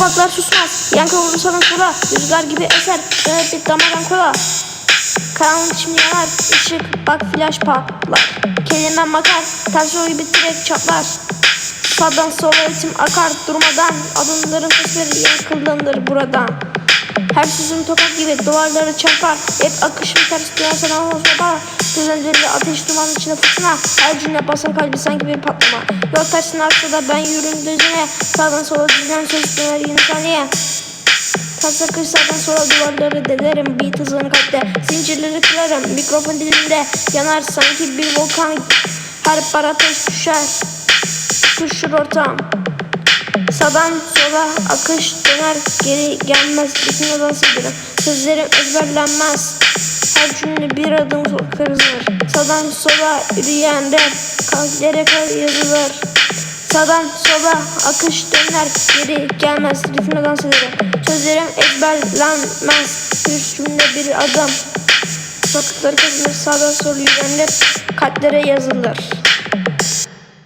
Kulaklar susmaz. Yankı vurur sana sola. Rüzgar gibi eser. Döner bir damadan kola. Karanlık şimdi yanar. Işık bak flash patlar. Kelimem makar. Ters yol gibi direkt çatlar. Sağdan sola ritim akar durmadan. Adımların sesleri yankılanır buradan. Her sözüm tokat gibi duvarları çarpar. Hep akışım ters döner sana baba. Gözlerinde ateş duman içinde fırtına. Her cümle basar kalbi sanki bir patlama. Yol tersine aksa da ben yürüm düzene. Sağdan sola düzlen söz döner yine saniye. Ters akış sağdan sola duvarları delerim. Beat hızını kalpte zincirleri kırarım. Mikrofon dilimde yanar sanki bir volkan. Her para ateş düşer. Kuşur ortam. Sağdan sola akış döner geri gelmez. Bütün dans ederim Sözlerim ezberlenmez. Her cümle bir adım kırılır. Sağdan sola yürüyen rap kalplere kal yazılır. Sağdan sola akış döner geri gelmez. Ritme dans ederim Sözlerim ezberlenmez. Bir cümle bir adım Sokakları kazınır sağdan sola yürüyen rap kalplere yazılır